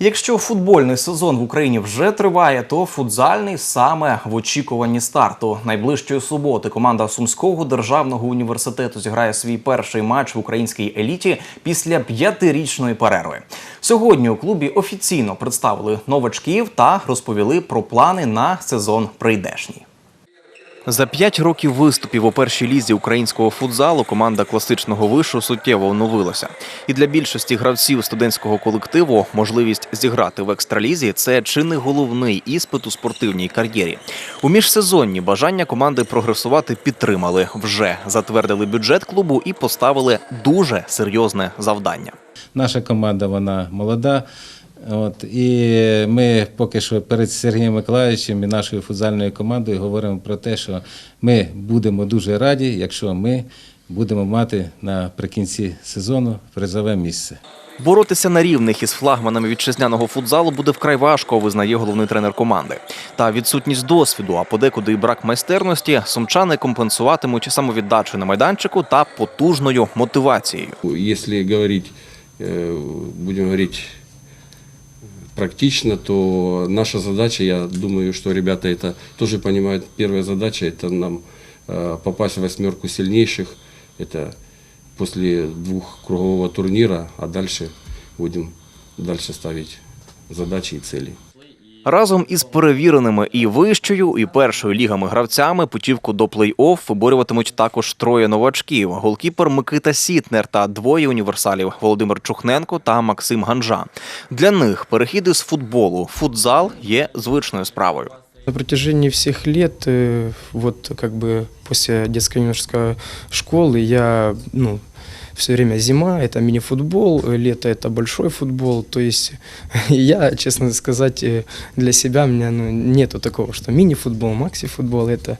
Якщо футбольний сезон в Україні вже триває, то футзальний саме в очікуванні старту. Найближчої суботи команда Сумського державного університету зіграє свій перший матч в українській еліті після п'ятирічної перерви. Сьогодні у клубі офіційно представили новачків та розповіли про плани на сезон прийдешній. За п'ять років виступів у першій лізі українського футзалу команда класичного вишу суттєво оновилася. І для більшості гравців студентського колективу можливість зіграти в екстралізі це чи не головний іспит у спортивній кар'єрі. У міжсезонні бажання команди прогресувати підтримали. Вже затвердили бюджет клубу і поставили дуже серйозне завдання. Наша команда вона молода. От, і ми поки що перед Сергієм Миколаївичем і нашою футзальною командою говоримо про те, що ми будемо дуже раді, якщо ми будемо мати наприкінці сезону призове місце. Боротися на рівних із флагманами вітчизняного футзалу буде вкрай важко, визнає головний тренер команди. Та відсутність досвіду, а подекуди і брак майстерності сумчани компенсуватимуть самовіддачу на майданчику та потужною мотивацією. Если говорить, э, будем говорить практично, то наша задача, я думаю, что ребята это тоже понимают, первая задача это нам э, попасть в восьмерку сильнейших, это после двухкругового турнира, а дальше будем дальше ставить задачи и цели. Разом із перевіреними і вищою, і першою лігами гравцями путівку до плей-офф виборюватимуть також троє новачків: голкіпер Микита Сітнер та двоє універсалів Володимир Чухненко та Максим Ганжа. Для них перехід із футболу в футзал є звичною справою. На протяжении всех лет, э, вот как бы после детской юношеской школы, я, ну, все время зима, это мини-футбол, э, лето это большой футбол. То есть я, честно сказать, э, для себя у меня ну, нету такого, что мини-футбол, макси-футбол. Это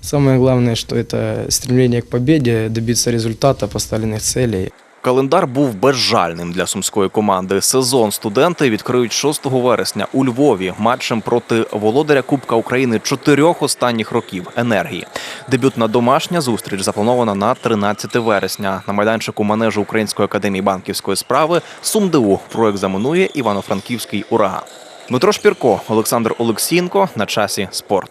самое главное, что это стремление к победе, добиться результата, поставленных целей. Календар був безжальним для сумської команди. Сезон студенти відкриють 6 вересня у Львові матчем проти володаря Кубка України чотирьох останніх років енергії. Дебютна домашня зустріч запланована на 13 вересня. На майданчику манежу Української академії банківської справи СумДУ проекзаменує Івано-Франківський ураган. Дмитро Шпірко, Олександр Олексінко на часі спорт.